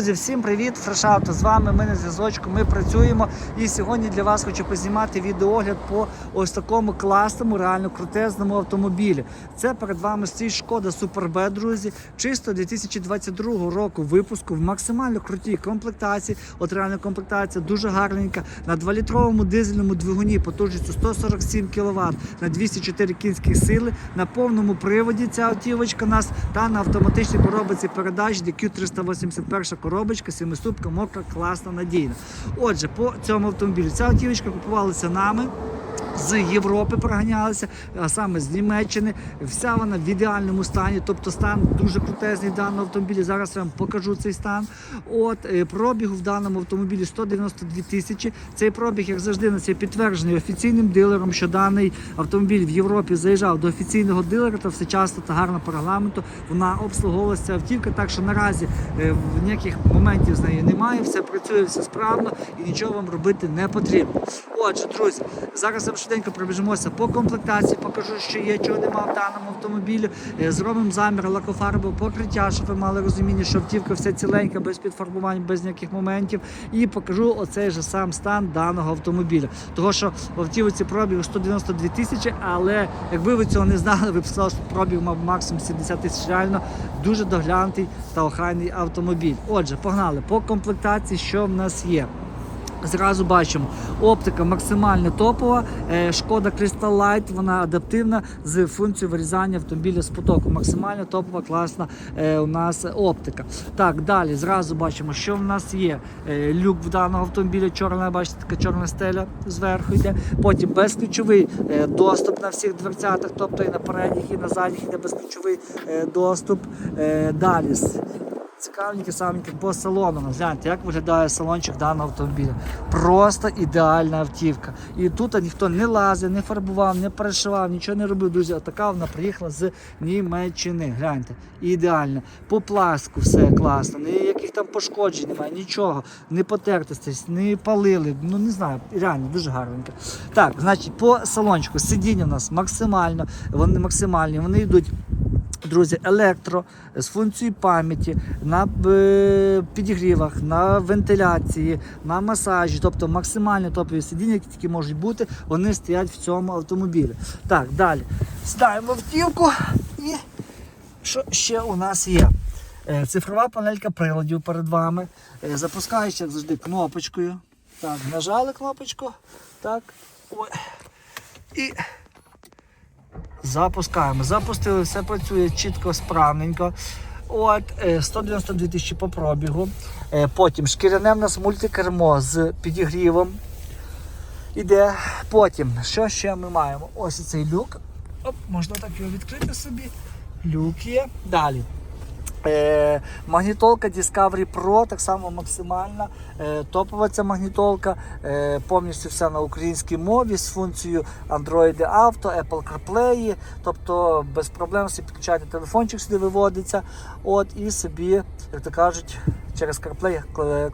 Друзі, всім привіт! Фрешавто з вами. Ми на зв'язочку. Ми працюємо. І сьогодні для вас хочу познімати відеогляд по ось такому класному, реально крутезному автомобілі. Це перед вами стоїть шкода Суперб, друзі. Чисто 2022 року випуску в максимально крутій комплектації. От реальна комплектація дуже гарненька. На 2-літровому дизельному двигуні потужністю 147 кВт на 204 кінські сили. На повному приводі ця автівочка у нас та на автоматичній коробці передач DQ381 коробочка, семиступка, мокра, класна, надійна. Отже, по цьому автомобілю ця автівочка купувалася нами. З Європи проганялися, а саме з Німеччини. Вся вона в ідеальному стані, тобто стан дуже крутезний даного автомобіля. Зараз я вам покажу цей стан. От е, пробігу в даному автомобілі 192 тисячі. Цей пробіг, як завжди, на це підтверджений офіційним дилером, що даний автомобіль в Європі заїжджав до офіційного дилера, та все часто та гарно по регламенту. Вона обслуговувалася автівка, так що наразі е, ніяких моментів з нею немає. Все працює, все справно і нічого вам робити не потрібно. Отже, друзі, зараз я швиденько пробіжимося по комплектації, покажу, що є, чого немає в даному автомобілі. Е, Зробимо замір лакофарбового покриття, щоб ви мали розуміння, що автівка вся ціленька, без підфарбувань, без ніяких моментів. І покажу оцей же сам стан даного автомобіля. Того, що в автівці пробігу 192 тисячі, але якби ви цього не знали, ви б сказали, що пробіг мав максимум 70 тисяч. Реально дуже доглянутий та охайний автомобіль. Отже, погнали по комплектації, що в нас є. Зразу бачимо, оптика максимально топова. Е, Шкода Crystal Light, вона адаптивна з функцією вирізання автомобіля з потоку. Максимально топова, класна е, у нас оптика. Так, далі зразу бачимо, що в нас є. Е, люк в даного автомобіля, чорна, бачите, така чорна стеля зверху йде. Потім безключовий доступ на всіх дверцятах, тобто і на передніх, і на задніх йде безключовий доступ. Далі. Цікавенькі саменькі по салону. Гляньте, як виглядає салончик даного автомобіля. Просто ідеальна автівка. І тут ніхто не лазив, не фарбував, не перешивав, нічого не робив. Друзі, така вона приїхала з Німеччини. Гляньте, ідеально. По пластику все класно, ніяких там пошкоджень немає, нічого, не потертостей, не палили. Ну не знаю, реально дуже гарненько. Так, значить, по салончику сидіння у нас максимально, вони максимальні, вони йдуть. Друзі, електро з функцією пам'яті на е, підігрівах, на вентиляції, на масажі, тобто максимально топові сидіння, які тільки можуть бути, вони стоять в цьому автомобілі. Так, далі. Ставимо автівку і що ще у нас є? Е, Цифрова панелька приладів перед вами. Е, Запускаючи, як завжди, кнопочкою. Так, нажали кнопочку. Так. Ой. І Запускаємо. Запустили, все працює чітко, справненько. От, е, 192 тисячі по пробігу. Е, Потім шкіряне в нас мультикермо з підігрівом. Іде. Потім, що ще ми маємо? Ось цей люк. Оп, можна так його відкрити собі. Люк є. Далі. Е, магнітолка Discovery Pro, так само максимальна. Е, топова ця магнітолка, е, повністю все на українській мові з функцією Android Auto, Apple CarPlay, тобто без проблем собі підключаєте телефончик, сюди виводиться. От, і собі, як то кажуть, через CarPlay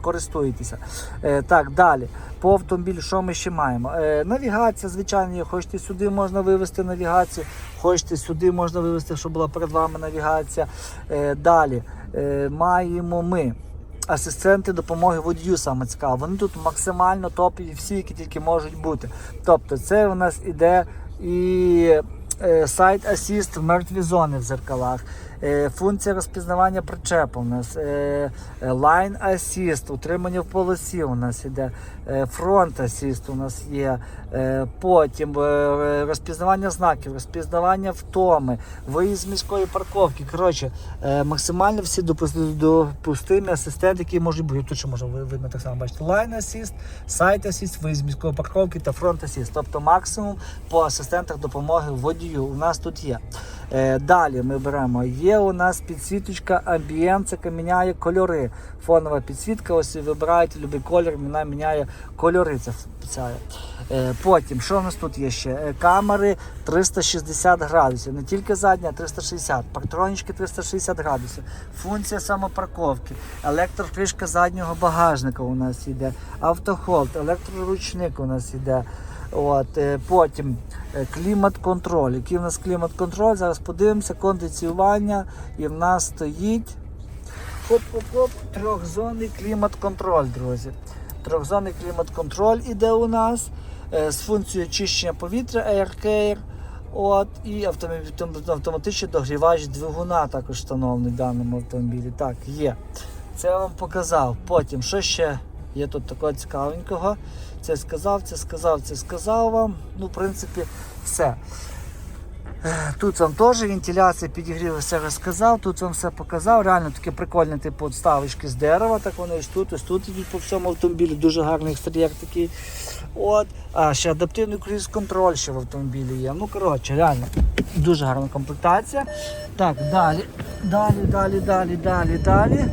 користуєтеся. Е, так, далі. По автомобілю, що ми ще маємо? Е, навігація, звичайно, є. хочете сюди можна вивести навігацію, хочете сюди можна вивести, щоб була перед вами навігація. Е, далі маємо ми. Асистенти допомоги водію саме цікаво. Вони тут максимально топові, всі, які тільки можуть бути. Тобто, це у нас іде і сайт Assist в мертві зони в зеркалах. Е, Функція розпізнавання причепу у нас, е, е, Assist, утримання в полосі у нас іде, е, Front Assist у нас є, е, потім е, розпізнавання знаків, розпізнавання втоми, виїзд з міської парковки. Коротше, е, максимально всі допус- допустимі асистенти, які можуть бути. Тут ще може ви- видно так само. Line Assist, Site Assist, виїзд з міської парковки та Front Assist. Тобто максимум по асистентах допомоги водію у нас тут є. Е, Далі ми беремо. Є у нас підсвіточка амбієнт, яка міняє кольори. Фонова підсвітка, ось ви вибираєте будь-який колір, вона міняє кольори. Це спеціально. Е, Потім, що у нас тут є ще? Е, Камери 360 градусів. Не тільки задня, а 360. Партронічки 360 градусів. Функція самопарковки. Електрокришка заднього багажника у нас йде. Автохолд, електроручник у нас йде. От, е, потім е, клімат-контроль. Який в нас клімат-контроль? Зараз подивимося, кондиціювання. І в нас стоїть Хоп-хоп-хоп, трьохзонний клімат-контроль, друзі. Трьохзонний клімат-контроль іде у нас е, з функцією очищення повітря Air Care. От, і автоматичний догрівач двигуна також встановлений в даному автомобілі. Так, є. Це я вам показав. Потім, що ще є тут такого цікавенького? Це сказав, це сказав, це сказав вам. Ну, в принципі, все. Е, Тут вам теж вентиляція, підігрів, все розказав, тут вам все показав. Реально таке прикольне, типу, ставочки з дерева, так вони ось тут, ось тут ідуть по всьому автомобілі, дуже гарний екстер'єр такий. От. А ще адаптивний круїз контроль ще в автомобілі є. Ну, коротше, реально, дуже гарна комплектація. Так, далі, далі, далі, далі, далі, далі.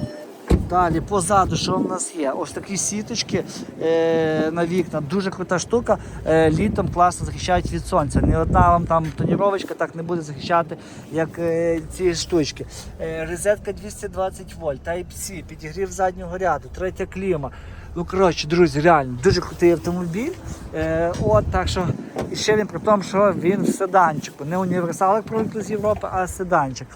Далі позаду, що в нас є? Ось такі сіточки е, на вікна. Дуже крута штука. Е, літом класно захищають від сонця. Ні одна вам там тоніровочка так не буде захищати, як е, ці штучки. Е, розетка 220 вольт, Type-C, підігрів заднього ряду, третя кліма. Ну, коротше, друзі, реально дуже крутий автомобіль. Е, от так що і ще він при тому, що він в седанчику. Не універсал, як з Європи, а седанчик.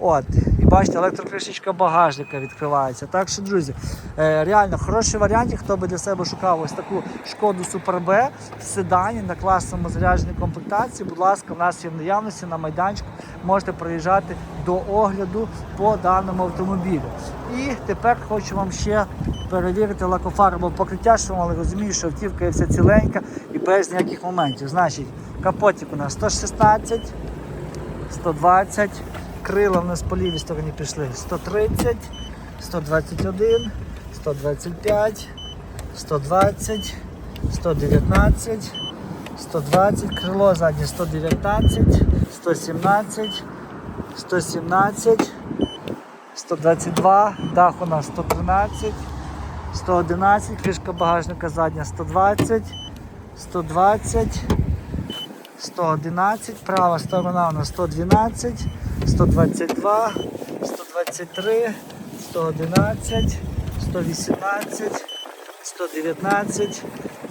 От, і бачите, електрокришечка багажника відкривається. Так що, друзі, е, реально хороший варіант, хто би для себе шукав ось таку шкоду Супер Б в седані на класному зарядженій комплектації. Будь ласка, в нас є в наявності на майданчику. Можете приїжджати до огляду по даному автомобілю. І тепер хочу вам ще перевірити лакофарбове покриття, що але розумію, що автівка є вся ціленька і без ніяких моментів. Значить, капотик у нас 116. 120, крила в нас по лівій стороні пішли. 130, 121, 125, 120, 119, 120, крило заднє 119, 117, 117, 122, дах у нас 113, 111, кришка багажника задня 120, 120, 111, права сторона у нас 112, 122, 123, 111, 118, 119,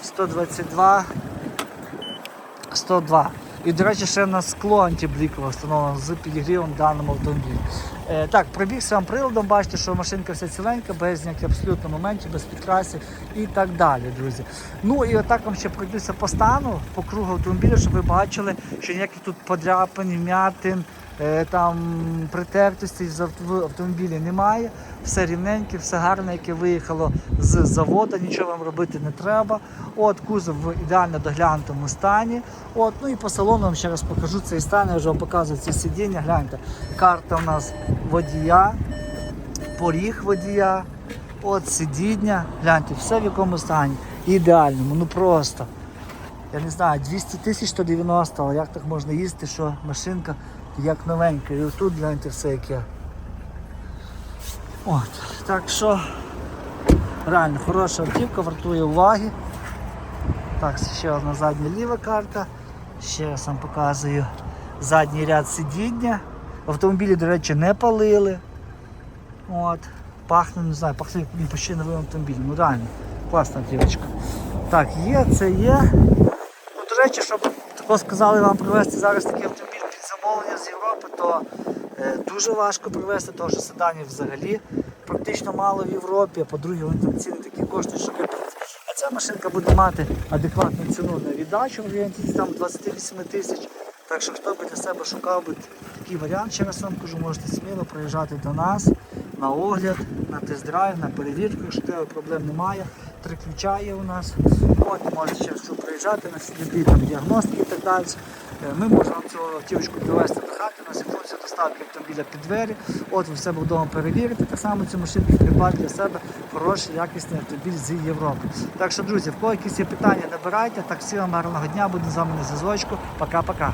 122, 102. І, до речі, ще на скло антиблікове встановлено з підігрівом даному автомобілі. Е, так, пробіг сам приладом, бачите, що машинка вся ціленька, без ніяких абсолютно моментів, без підкрасів і так далі, друзі. Ну і отак вам ще пройдуся по стану, по кругу автомобіля, щоб ви бачили, що ніяких тут подряпин, вмятин, е, там авт- в автомобілі немає. Все рівненьке, все гарне, яке виїхало з заводу, нічого вам робити не треба. От кузов в ідеально доглянутому стані. От, ну і по салону вам ще раз покажу цей стан, я вже вам показую ці сидіння. Гляньте, карта у нас водія, поріг водія, от сидіння. Гляньте, все в якому стані. Ідеальному, ну просто. Я не знаю, 200 тисяч 190, але як так можна їсти, що машинка як новенька. І отут гляньте все яке. От, так що реально хороша автівка, вартує уваги. Так, ще одна задня ліва карта. Ще раз вам показую задній ряд сидіння. Автомобілі, до речі, не палили. От. Пахне, не знаю, пахне він почти новим автомобілем. Ну реально, класна автівочка. Так, є, це є. Ну, до речі, щоб тако сказали вам привезти зараз такий автомобіль під замовлення з Європи, то е, дуже важко привезти, тому що седанів взагалі практично мало в Європі, а по-друге, вони там ціни такі коштують, що капець. А ця машинка буде мати адекватну ціну на віддачу в районі там 28 тисяч. Так що хто би для себе шукав би такий варіант, ще раз вам кажу, можете сміло приїжджати до нас на огляд, на тест-драйв, на перевірку, якщо тебе проблем немає. Три ключа є у нас. От, можете ще раз приїжджати на любі там діагностики і так далі. Е, Ми можемо цю автівочку привезти до хати, у нас є функція доставки автомобіля під двері. От ви в себе вдома перевірите, так само цю машинку придбати для себе хороший, якісний автомобіль з Європи. Так що, друзі, в кого якісь є питання, набирайте. Так, всім вам гарного дня, будемо з вами на зв'язочку. Пока-пока.